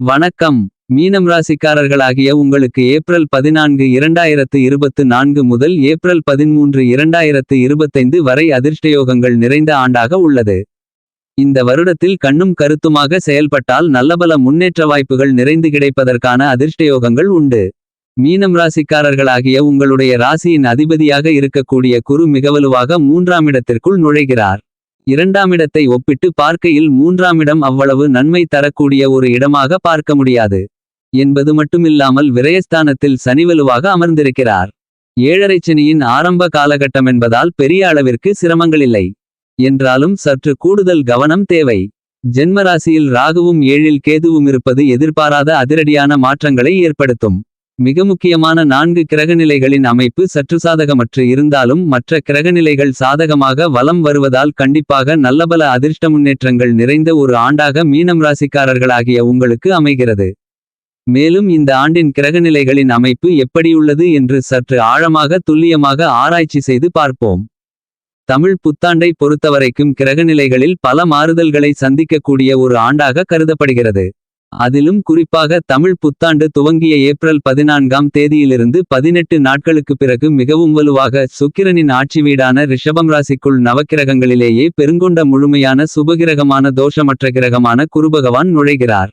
வணக்கம். மீனம் ராசிக்காரர்களாகிய உங்களுக்கு ஏப்ரல் பதினான்கு இரண்டாயிரத்து இருபத்து நான்கு முதல் ஏப்ரல் பதிமூன்று இரண்டாயிரத்து இருபத்தைந்து வரை அதிர்ஷ்டயோகங்கள் நிறைந்த ஆண்டாக உள்ளது. இந்த வருடத்தில் கண்ணும் கருத்துமாக செயல்பட்டால் நல்லபல முன்னேற்ற வாய்ப்புகள் நிறைந்து கிடைப்பதற்கான அதிர்ஷ்டயோகங்கள் உண்டு. மீனம் ராசிக்காரர்களாகிய உங்களுடைய ராசியின் அதிபதியாக இருக்கக்கூடிய குரு மிகவலுவாக மூன்றாம் இடத்திற்குள் நுழைகிறார். இரண்டாமிடத்தை ஒப்பிட்டு பார்க்கையில் மூன்றாமிடம் அவ்வளவு நன்மை தரக்கூடிய ஒரு இடமாக பார்க்க முடியாது. என்பது மட்டுமில்லாமல் விரயஸ்தானத்தில் சனிவலுவாக அமர்ந்திருக்கிறார். ஏழரைச் சனியின் ஆரம்ப காலகட்டம் என்பதால் பெரிய அளவிற்கு சிரமங்களில்லை. என்றாலும் சற்று கூடுதல் கவனம் தேவை. ஜென்மராசியில் ராகுவும் ஏழில் கேதுவும் இருப்பது எதிர்பாராத அதிரடியான மாற்றங்களை ஏற்படுத்தும். மிக முக்கியமான நான்கு கிரகநிலைகளின் அமைப்பு சற்று சாதகமற்று இருந்தாலும் மற்ற கிரகநிலைகள் சாதகமாக வலம் வருவதால் கண்டிப்பாக நல்லபல அதிர்ஷ்ட முன்னேற்றங்கள் நிறைந்த ஒரு ஆண்டாக மீனம் ராசிக்காரர்களாகிய உங்களுக்கு அமைகிறது. மேலும் இந்த ஆண்டின் கிரகநிலைகளின் அமைப்பு எப்படியுள்ளது என்று சற்று ஆழமாக துல்லியமாக ஆராய்ச்சி செய்து பார்ப்போம். தமிழ் புத்தாண்டை பொறுத்தவரைக்கும் கிரகநிலைகளில் பல மாறுதல்களை சந்திக்கக்கூடிய ஒரு ஆண்டாக கருதப்படுகிறது. அதிலும் குறிப்பாக தமிழ் புத்தாண்டு துவங்கிய ஏப்ரல் பதினான்காம் தேதியிலிருந்து பதினெட்டு நாட்களுக்கு பிறகு மிகவும் வலுவாக சுக்கிரனின் ஆட்சி வீடான ரிஷபம் ராசிக்குள் நவக்கிரகங்களிலேயே பெருங்கொண்ட முழுமையான சுபகிரகமான தோஷமற்ற கிரகமான குருபகவான் நுழைகிறார்.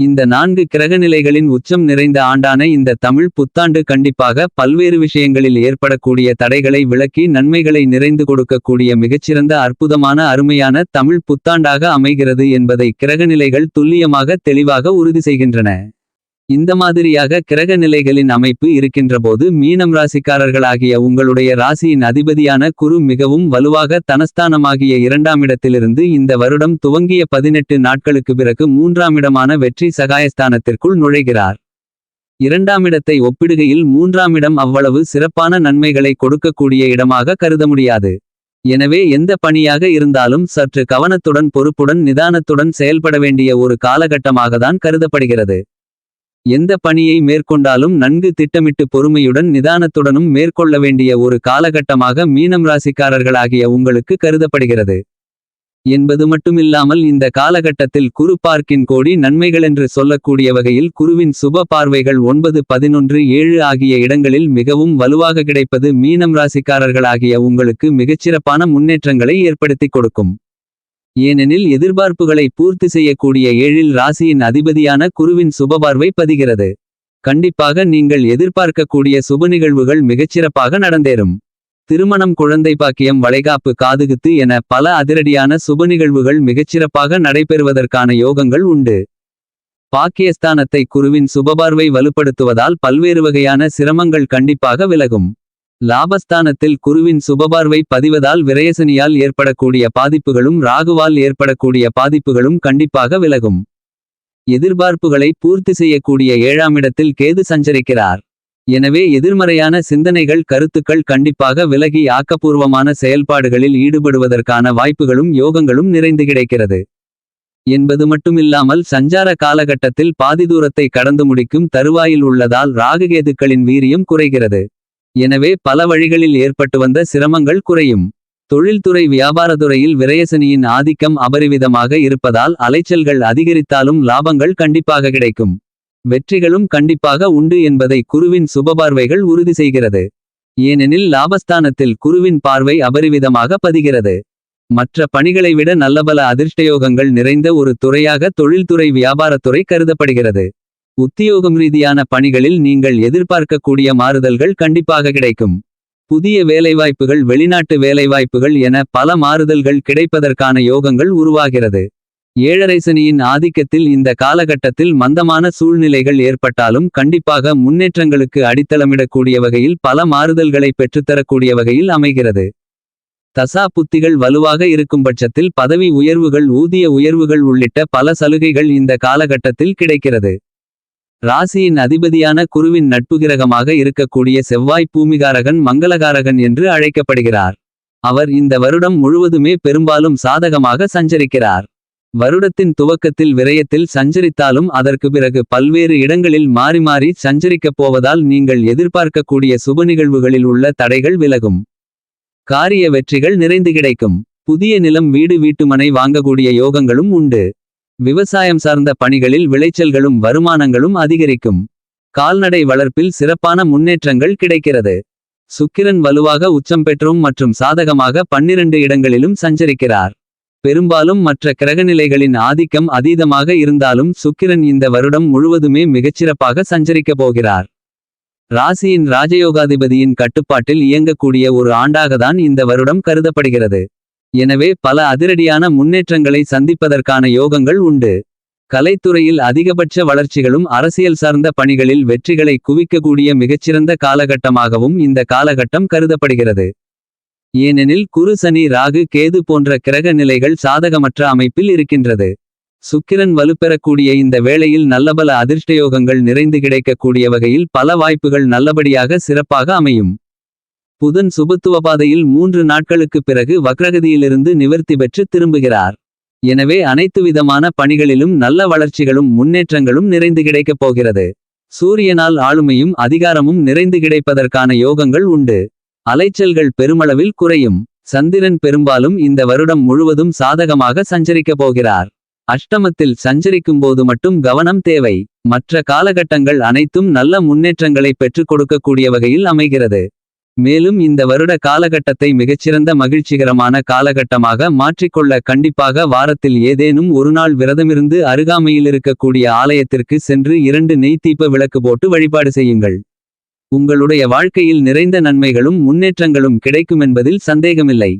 இந்த நான்கு கிரகநிலைகளின் உச்சம் நிறைந்த ஆண்டான இந்த தமிழ் புத்தாண்டு கண்டிப்பாக பல்வேறு விஷயங்களில் ஏற்படக்கூடிய தடைகளை விளக்கி நன்மைகளை நிறைந்து கொடுக்கக்கூடிய மிகச்சிறந்த அற்புதமான அருமையான தமிழ் புத்தாண்டாக அமைகிறது என்பதை கிரகநிலைகள் துல்லியமாக தெளிவாக உறுதி செய்கின்றன. இந்த மாதிரியாக கிரக நிலைகளின் அமைப்பு இருக்கின்றபோது மீனம் ராசிக்காரர்களாகிய உங்களுடைய ராசியின் அதிபதியான குரு மிகவும் வலுவாக தனஸ்தானமாகிய இரண்டாமிடத்திலிருந்து இந்த வருடம் துவங்கிய பதினெட்டு நாட்களுக்கு பிறகு மூன்றாமிடமான வெற்றி சகாயஸ்தானத்திற்குள் நுழைகிறார். இரண்டாமிடத்தை ஒப்பிடுகையில் மூன்றாமிடம் அவ்வளவு சிறப்பான நன்மைகளை கொடுக்கக்கூடிய இடமாக கருத முடியாது. எனவே எந்த பணியாக இருந்தாலும் சற்று கவனத்துடன் பொறுப்புடன் நிதானத்துடன் செயல்பட வேண்டிய ஒரு காலகட்டமாகத்தான் கருதப்படுகிறது. எந்த பணியை மேற்கொண்டாலும் நன்கு திட்டமிட்டு பொறுமையுடன் நிதானத்துடனும் மேற்கொள்ள வேண்டிய ஒரு காலகட்டமாக மீனம் ராசிக்காரர்களாகிய உங்களுக்கு கருதப்படுகிறது. என்பது மட்டுமில்லாமல் இந்த காலகட்டத்தில் குரு பார்க்கின் கோடி நன்மைகளென்று சொல்லக்கூடிய வகையில் குருவின் சுப பார்வைகள் ஒன்பது பதினொன்று ஏழு ஆகிய இடங்களில் மிகவும் வலுவாக கிடைப்பது மீனம் ராசிக்காரர்களாகிய உங்களுக்கு மிகச்சிறப்பான முன்னேற்றங்களை ஏற்படுத்திக் கொடுக்கும். ஏனெனில் எதிர்பார்ப்புகளை பூர்த்தி செய்யக்கூடிய ஏழில் ராசியின் அதிபதியான குருவின் சுபபார்வை பதிகிறது. கண்டிப்பாக நீங்கள் எதிர்பார்க்கக்கூடிய சுப நிகழ்வுகள் மிகச்சிறப்பாக நடந்தேறும். திருமணம் குழந்தை பாக்கியம் வளைகாப்பு காதுகுத்து என பல அதிரடியான சுப நிகழ்வுகள் மிகச்சிறப்பாக நடைபெறுவதற்கான யோகங்கள் உண்டு. பாக்கியஸ்தானத்தை குருவின் சுபபார்வை வலுப்படுத்துவதால் பல்வேறு வகையான சிரமங்கள் கண்டிப்பாக விலகும். லாபஸ்தானத்தில் குருவின் சுபபார்வை பதிவதால் விரயசனியால் ஏற்படக்கூடிய பாதிப்புகளும் ராகுவால் ஏற்படக்கூடிய பாதிப்புகளும் கண்டிப்பாக விலகும். எதிர்பார்ப்புகளை பூர்த்தி செய்யக்கூடிய ஏழாம் இடத்தில் கேது சஞ்சரிக்கிறார். எனவே எதிர்மறையான சிந்தனைகள் கருத்துக்கள் கண்டிப்பாக விலகி ஆக்கப்பூர்வமான செயல்பாடுகளில் ஈடுபடுவதற்கான வாய்ப்புகளும் யோகங்களும் நிறைந்து கிடைக்கிறது. என்பது மட்டுமில்லாமல் சஞ்சார காலகட்டத்தில் பாதி தூரத்தை கடந்து முடிக்கும் தருவாயில் உள்ளதால் ராகுகேதுக்களின் வீரியம் குறைகிறது. எனவே பல வழிகளில் ஏற்பட்டு வந்த சிரமங்கள் குறையும். தொழில்துறை வியாபாரத்துறையில் விரயசனியின் ஆதிக்கம் அபரிவிதமாக இருப்பதால் அலைச்சல்கள் அதிகரித்தாலும் லாபங்கள் கண்டிப்பாக கிடைக்கும். வெற்றிகளும் கண்டிப்பாக உண்டு என்பதை குருவின் சுபபார்வைகள் உறுதி செய்கிறது. ஏனெனில் லாபஸ்தானத்தில் குருவின் பார்வை அபரிவிதமாக பதிகிறது. மற்ற பணிகளை விட நல்லபல அதிர்ஷ்டயோகங்கள் நிறைந்த ஒரு துறையாக தொழில்துறை வியாபாரத்துறை கருதப்படுகிறது. உத்தியோகம் ரீதியான பணிகளில் நீங்கள் எதிர்பார்க்கக்கூடிய மாறுதல்கள் கண்டிப்பாக கிடைக்கும். புதிய வேலைவாய்ப்புகள் வெளிநாட்டு வேலைவாய்ப்புகள் என பல மாறுதல்கள் கிடைப்பதற்கான யோகங்கள் உருவாகிறது. ஏழரை சனியின் ஆதிக்கத்தில் இந்த காலகட்டத்தில் மந்தமான சூழ்நிலைகள் ஏற்பட்டாலும் கண்டிப்பாக முன்னேற்றங்களுக்கு அடித்தளமிடக்கூடிய வகையில் பல மாறுதல்களை பெற்றுத்தரக்கூடிய வகையில் அமைகிறது. தசா புத்திகள் வலுவாக இருக்கும் பட்சத்தில் பதவி உயர்வுகள் ஊதிய உயர்வுகள் உள்ளிட்ட பல சலுகைகள் இந்த காலகட்டத்தில் கிடைக்கிறது. ராசியின் அதிபதியான குருவின் நட்பு கிரகமாக இருக்கக்கூடிய செவ்வாய் பூமிகாரகன் மங்களகாரகன் என்று அழைக்கப்படுகிறார். அவர் இந்த வருடம் முழுவதுமே பெரும்பாலும் சாதகமாக சஞ்சரிக்கிறார். வருடத்தின் துவக்கத்தில் விரயத்தில் சஞ்சரித்தாலும் அதற்கு பிறகு பல்வேறு இடங்களில் மாறி மாறி சஞ்சரிக்கப் போவதால் நீங்கள் எதிர்பார்க்கக்கூடிய சுப நிகழ்வுகளில் உள்ள தடைகள் விலகும். காரிய வெற்றிகள் நிறைந்து கிடைக்கும். புதிய நிலம் வீடு வீட்டுமனை வாங்கக்கூடிய யோகங்களும் உண்டு. விவசாயம் சார்ந்த பணிகளில் விளைச்சல்களும் வருமானங்களும் அதிகரிக்கும். கால்நடை வளர்ப்பில் சிறப்பான முன்னேற்றங்கள் கிடைக்கிறது. சுக்கிரன் வலுவாக உச்சம் பெற்றும் மற்றும் சாதகமாக பன்னிரண்டு இடங்களிலும் சஞ்சரிக்கிறார். பெரும்பாலும் மற்ற கிரகநிலைகளின் ஆதிக்கம் அதீதமாக இருந்தாலும் சுக்கிரன் இந்த வருடம் முழுவதுமே மிகச்சிறப்பாக சஞ்சரிக்கப் போகிறார். ராசியின் ராஜயோகாதிபதியின் கட்டுப்பாட்டில் இயங்கக்கூடிய ஒரு ஆண்டாகத்தான் இந்த வருடம் கருதப்படுகிறது. எனவே பல அதிரடியான முன்னேற்றங்களை சந்திப்பதற்கான யோகங்கள் உண்டு. கலைத்துறையில் அதிகபட்ச வளர்ச்சிகளும் அரசியல் சார்ந்த பணிகளில் வெற்றிகளை குவிக்கக்கூடிய மிகச்சிறந்த காலகட்டமாகவும் இந்த காலகட்டம் கருதப்படுகிறது. ஏனெனில் குரு சனி ராகு கேது போன்ற கிரக நிலைகள் சாதகமற்ற அமைப்பில் இருக்கின்றது. சுக்கிரன் வலுப்பெறக்கூடிய இந்த வேளையில் நல்லபல அதிர்ஷ்டயோகங்கள் நிறைந்து கிடைக்கக்கூடிய வகையில் பல வாய்ப்புகள் நல்லபடியாக சிறப்பாக அமையும். புதன் சுபத்துவ பாதையில் மூன்று நாட்களுக்குப் பிறகு வக்ரகதியிலிருந்து நிவர்த்தி பெற்று திரும்புகிறார். எனவே அனைத்து விதமான பணிகளிலும் நல்ல வளர்ச்சிகளும் முன்னேற்றங்களும் நிறைந்து கிடைக்கப் போகிறது. சூரியனால் ஆளுமையும் அதிகாரமும் நிறைந்து கிடைப்பதற்கான யோகங்கள் உண்டு. அலைச்சல்கள் பெருமளவில் குறையும். சந்திரன் பெரும்பாலும் இந்த வருடம் முழுவதும் சாதகமாக சஞ்சரிக்கப் போகிறார். அஷ்டமத்தில் சஞ்சரிக்கும்போது மட்டும் கவனம் தேவை. மற்ற காலகட்டங்கள் அனைத்தும் நல்ல முன்னேற்றங்களை பெற்றுக் கொடுக்கக்கூடிய வகையில் அமைகிறது. மேலும் இந்த வருட காலகட்டத்தை மிகச்சிறந்த மகிழ்ச்சிகரமான காலகட்டமாக மாற்றிக்கொள்ள கண்டிப்பாக வாரத்தில் ஏதேனும் ஒருநாள் விரதமிருந்து அருகாமையில் இருக்கக்கூடிய ஆலயத்திற்கு சென்று இரண்டு நெய் தீப விளக்கு போட்டு வழிபாடு செய்யுங்கள். உங்களுடைய வாழ்க்கையில் நிறைந்த நன்மைகளும் முன்னேற்றங்களும் கிடைக்குமென்பதில் சந்தேகமில்லை.